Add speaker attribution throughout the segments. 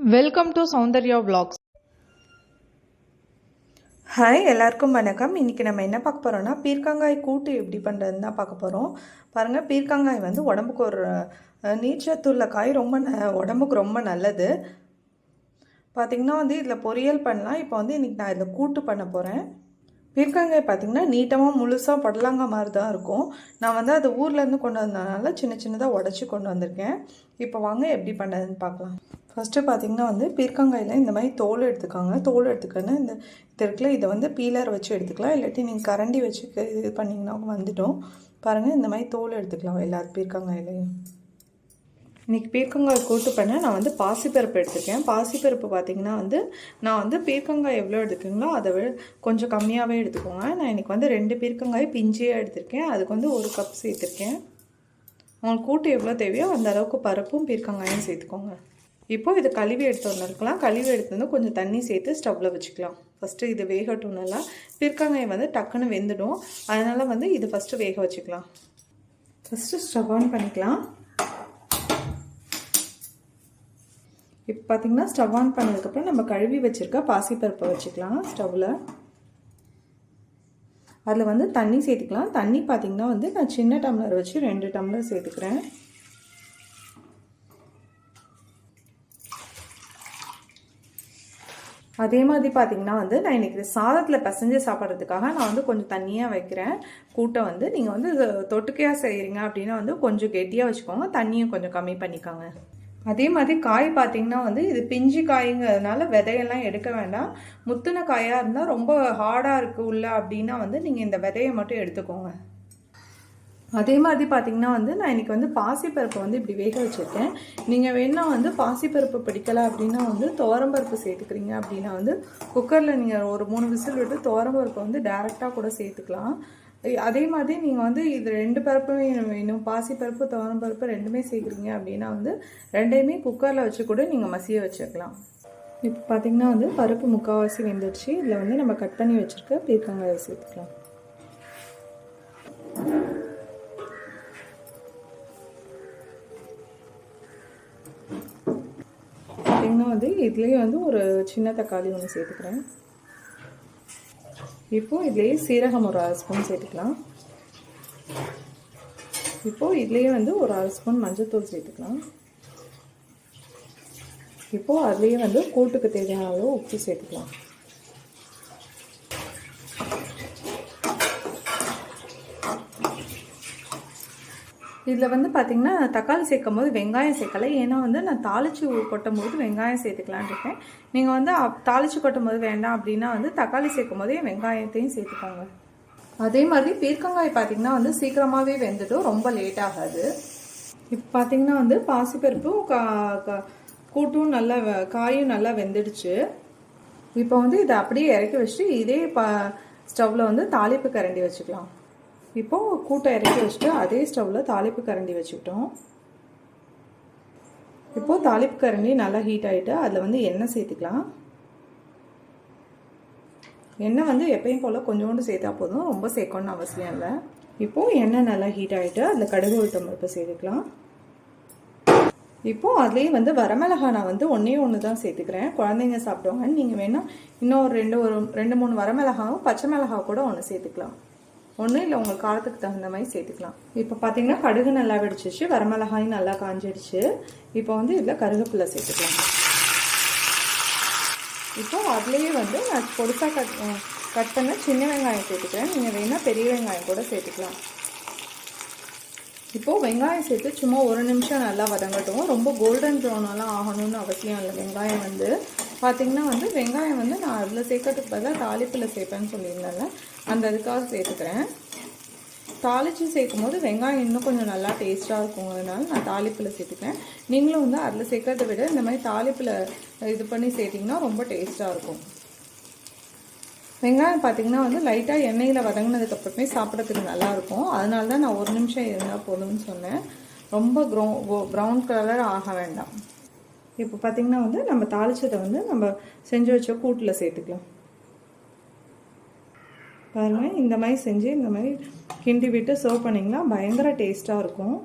Speaker 1: Welcome to Soundarya vlogs.
Speaker 2: Hi எல்லாருக்கும் வணக்கம். இன்றைக்கி நம்ம என்ன பார்க்க போகிறோம்னா பீர்க்கங்காய் கூட்டு எப்படி பண்ணுறதுன்னு தான் பார்க்க போகிறோம் பாருங்கள் பீர்க்கங்காய் வந்து உடம்புக்கு ஒரு நீச்சத்துள்ள காய் ரொம்ப ந- உடம்புக்கு ரொம்ப நல்லது. பார்த்திங்கன்னா வந்து இதில் பொரியல் பண்ணலாம். இப்போ வந்து இன்றைக்கி நான் இதில் கூட்டு பண்ண போகிறேன் பீர்க்கங்காய் பார்த்திங்கன்னா நீட்டமாக முழுசாக படலாங்காய் மாதிரி தான் இருக்கும். நான் வந்து அதை ஊர்லேருந்து கொண்டு வந்ததுனால சின்ன சின்னதாக உடச்சி கொண்டு வந்திருக்கேன். இப்போ வாங்க எப்படி பண்ணுறதுன்னு பார்க்கலாம். ஃபஸ்ட்டு பார்த்திங்கன்னா வந்து பீர்க்கங்காயில் இந்த மாதிரி தோல் எடுத்துக்காங்க. தோல் எடுத்துக்கன்னு இந்த இது இருக்குல்ல இதை வந்து பீலர் வச்சு எடுத்துக்கலாம். இல்லாட்டி நீங்கள் கரண்டி வச்சு இது பண்ணிங்கன்னா வந்துட்டோம் பாருங்கள் இந்த மாதிரி தோல் எடுத்துக்கலாம் எல்லா பீர்க்கங்காயிலையும். இன்றைக்கி பீர்க்கங்காய் கூட்டு பண்ண நான் வந்து பாசிப்பருப்பு எடுத்திருக்கேன். பாசிப்பருப்பு பார்த்தீங்கன்னா வந்து நான் வந்து பீர்க்கங்காய் எவ்வளோ எடுத்துக்கீங்களோ அதை விட கொஞ்சம் கம்மியாகவே எடுத்துக்கோங்க. நான் இன்றைக்கி வந்து ரெண்டு பீர்க்கங்காய் பிஞ்சியாக எடுத்திருக்கேன். அதுக்கு வந்து ஒரு கப் சேர்த்துருக்கேன். உங்களுக்கு கூட்டு எவ்வளோ தேவையோ அந்த அளவுக்கு பருப்பும் பீர்க்கங்காயும் சேர்த்துக்கோங்க. இப்போ இது கழுவி எடுத்தோன்னு இருக்கலாம். கழுவி எடுத்து வந்து கொஞ்சம் தண்ணி சேர்த்து ஸ்டவ்வில் வச்சுக்கலாம். ஃபஸ்ட்டு இது வேகட்டும் நல்லா. பீர்க்கங்காய் வந்து டக்குன்னு வெந்துடும். அதனால் வந்து இது ஃபஸ்ட்டு வேக வச்சுக்கலாம். ஃபஸ்ட்டு ஸ்டவ் ஆன் பண்ணிக்கலாம். இப்போ பார்த்தீங்கன்னா ஸ்டவ் ஆன் பண்ணதுக்கப்புறம் நம்ம கழுவி வச்சுருக்க பாசிப்பருப்பை வச்சுக்கலாம் ஸ்டவ்வில் அதில் வந்து தண்ணி சேர்த்துக்கலாம். தண்ணி பார்த்தீங்கன்னா வந்து நான் சின்ன டம்ளர் வச்சு ரெண்டு டம்ளர் சேர்த்துக்கிறேன். அதே மாதிரி பார்த்திங்கன்னா வந்து நான் இன்றைக்கி சாதத்தில் பிசைஞ்சு சாப்பிட்றதுக்காக நான் வந்து கொஞ்சம் தண்ணியாக வைக்கிறேன். கூட்டை வந்து நீங்கள் வந்து தொட்டுக்கையாக செய்கிறீங்க அப்படின்னா வந்து கொஞ்சம் கெட்டியாக வச்சுக்கோங்க. தண்ணியும் கொஞ்சம் கம்மி பண்ணிக்கோங்க. அதே மாதிரி காய் பார்த்தீங்கன்னா வந்து இது பிஞ்சு காய்ங்கிறதுனால விதையெல்லாம் எடுக்க வேண்டாம். முத்துன காயாக இருந்தால் ரொம்ப ஹார்டாக இருக்குது உள்ள அப்படின்னா வந்து நீங்கள் இந்த விதையை மட்டும் எடுத்துக்கோங்க. அதே மாதிரி பார்த்தீங்கன்னா வந்து நான் இன்றைக்கி வந்து பாசிப்பருப்பை வந்து இப்படி வேக வச்சுருக்கேன். நீங்கள் வேணால் வந்து பாசிப்பருப்பு பிடிக்கலை அப்படின்னா வந்து துவரம்பருப்பு சேர்த்துக்கிறீங்க அப்படின்னா வந்து குக்கரில் நீங்கள் ஒரு மூணு விசில் விட்டு துவரம்பருப்பை வந்து டேரெக்டாக கூட சேர்த்துக்கலாம். அதே மாதிரி நீங்கள் வந்து இது ரெண்டு பருப்புமே வேணும். பாசிப்பருப்பு துவரம்பருப்பு ரெண்டுமே சேர்க்குறீங்க அப்படின்னா வந்து ரெண்டையுமே குக்கரில் வச்சு கூட நீங்கள் மசிய வச்சுக்கலாம். இப்போ பார்த்தீங்கன்னா வந்து பருப்பு முக்கால்வாசி வெந்துடுச்சு இதில் வந்து நம்ம கட் பண்ணி வச்சுருக்க பீர்க்கங்காயை சேர்த்துக்கலாம். பார்த்தீங்கன்னா வந்து இதுலேயே வந்து ஒரு சின்ன தக்காளி ஒன்று சேர்த்துக்கிறேன். இப்போது இதுலேயே சீரகம் ஒரு அரை ஸ்பூன் சேர்த்துக்கலாம். இப்போது இதுலேயே வந்து ஒரு அரை ஸ்பூன் மஞ்சள்தூள் சேர்த்துக்கலாம். இப்போது அதுலேயே வந்து கூட்டுக்கு தேவையான அளவு உப்பு சேர்த்துக்கலாம். இதில் வந்து பார்த்திங்கன்னா தக்காளி சேர்க்கும் போது வெங்காயம் சேர்க்கலை. ஏன்னா வந்து நான் தாளித்து கொட்டும் போது வெங்காயம் சேர்த்துக்கலான்னு இருக்கேன். நீங்கள் வந்து அப்- தாளிச்சு கொட்டும் போது வேண்டாம் அப்படின்னா வந்து தக்காளி சேர்க்கும் போதே வெங்காயத்தையும் சேர்த்துக்கோங்க. அதே மாதிரி பீர்க்கங்காய் பார்த்திங்கன்னா வந்து சீக்கிரமாகவே வெந்துடும் ரொம்ப லேட் ஆகாது. இப்போ பார்த்தீங்கன்னா வந்து பாசிப்பருப்பும் கா கூட்டும் நல்லா காயும் நல்லா வெந்துடுச்சு. இப்போ வந்து இதை அப்படியே இறக்கி வச்சுட்டு இதே ப ஸ்டவ்வில் வந்து தாளிப்பு கரண்டி வச்சுக்கலாம். இப்போது கூட்டை இறக்கி வச்சுட்டு அதே ஸ்டவ்வில் தாளிப்பு கரண்டி வச்சுக்கிட்டோம். இப்போது தாளிப்பு கரண்டி நல்லா ஹீட் ஆகிட்டு அதில் வந்து எண்ணெய் சேர்த்துக்கலாம். எண்ணெய் வந்து எப்பயும் போல் கொஞ்சோண்டு சேர்த்தா போதும் ரொம்ப சேர்க்கணும்னு அவசியம் இல்லை. இப்போது எண்ணெய் நல்லா ஹீட் ஆகிட்டு அதில் கடுகு உளுத்தம் பருப்பு சேர்த்துக்கலாம். இப்போது அதுலேயே வந்து வரமிளகா நான் வந்து ஒன்றே ஒன்று தான் சேர்த்துக்கிறேன். குழந்தைங்க சாப்பிட்டோங்க நீங்கள் வேணால் இன்னும் ஒரு ரெண்டு ஒரு ரெண்டு மூணு வரமிளகாவும் பச்சை மிளகா கூட ஒன்று சேர்த்துக்கலாம். ஒன்று இல்லை உங்கள் காலத்துக்கு தகுந்த மாதிரி சேர்த்துக்கலாம். இப்போ பார்த்தீங்கன்னா கடுகு நல்லா வெடிச்சிச்சு வரமிளகாயும் நல்லா காஞ்சிடுச்சு. இப்போ வந்து இதில் கருவேப்பிலை சேர்த்துக்கலாம். இப்போ அதுலேயே வந்து நான் பொடிசாக கட் கட் பண்ண சின்ன வெங்காயம் சேர்த்துக்கிறேன். நீங்கள் வேணால் பெரிய வெங்காயம் கூட சேர்த்துக்கலாம். இப்போது வெங்காயம் சேர்த்து சும்மா ஒரு நிமிஷம் நல்லா வதங்கட்டும். ரொம்ப கோல்டன் ப்ரௌனெல்லாம் ஆகணும்னு அவசியம் இல்லை. வெங்காயம் வந்து பார்த்திங்கன்னா வந்து வெங்காயம் வந்து நான் அதில் சேர்க்கறதுக்கு பதிலாக தாளிப்பில் சேர்ப்பேன்னு சொல்லியிருந்தேன்ல அந்த இதுக்காக சேர்த்துக்கிறேன். தாளித்து சேர்க்கும் போது வெங்காயம் இன்னும் கொஞ்சம் நல்லா டேஸ்ட்டாக இருக்கும் அதனால நான் தாளிப்பில் சேர்த்துக்கிறேன். நீங்களும் வந்து அதில் சேர்க்கறத விட இந்த மாதிரி தாளிப்பில் இது பண்ணி சேர்த்திங்கன்னா ரொம்ப டேஸ்ட்டாக இருக்கும். வெங்காயம் பார்த்தீங்கன்னா வந்து லைட்டாக எண்ணெயில் வதங்கினதுக்கப்புறமே சாப்பிட்றதுக்கு நல்லாயிருக்கும் அதனால தான் நான் ஒரு நிமிஷம் இருந்தால் போதும்னு சொன்னேன். ரொம்ப க்ரௌ ப்ரௌன் கலர் ஆக வேண்டாம். இப்போ பார்த்தீங்கன்னா வந்து நம்ம தாளிச்சதை வந்து நம்ம செஞ்சு வச்ச கூட்டில் சேர்த்துக்கலாம். பாருங்கள் இந்த மாதிரி செஞ்சு இந்த மாதிரி கிண்டி விட்டு சர்வ் பண்ணிங்கன்னா பயங்கர டேஸ்ட்டாக இருக்கும்.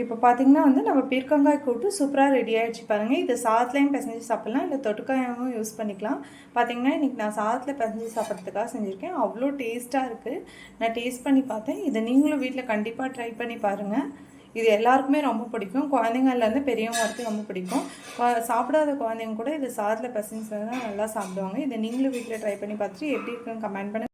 Speaker 2: இப்போ பார்த்தீங்கன்னா வந்து நம்ம பீர்க்கங்காய் கூட்டு சூப்பராக ரெடி ஆகிடுச்சு பாருங்கள் இது சாதத்துலேயும் பிசைஞ்சு சாப்பிட்லாம். இல்லை தொட்டுக்காயாகவும் யூஸ் பண்ணிக்கலாம். பார்த்தீங்கன்னா இன்றைக்கி நான் சாதத்தில் பிசைஞ்சு சாப்பிட்றதுக்காக செஞ்சுருக்கேன். அவ்வளோ டேஸ்ட்டாக இருக்குது நான் டேஸ்ட் பண்ணி பார்த்தேன். இதை நீங்களும் வீட்டில் கண்டிப்பாக ட்ரை பண்ணி பாருங்கள் இது எல்லாருக்குமே ரொம்ப பிடிக்கும். குழந்தைங்கள்லேருந்து பெரியவங்க வரைக்கும் ரொம்ப பிடிக்கும். சாப்பிடாத குழந்தைங்க கூட இது சாதத்தில் பிசைஞ்சு நல்லா சாப்பிடுவாங்க. இதை நீங்களும் வீட்டில் ட்ரை பண்ணி பார்த்துட்டு எப்படி இருக்குன்னு கமெண்ட் பண்ணி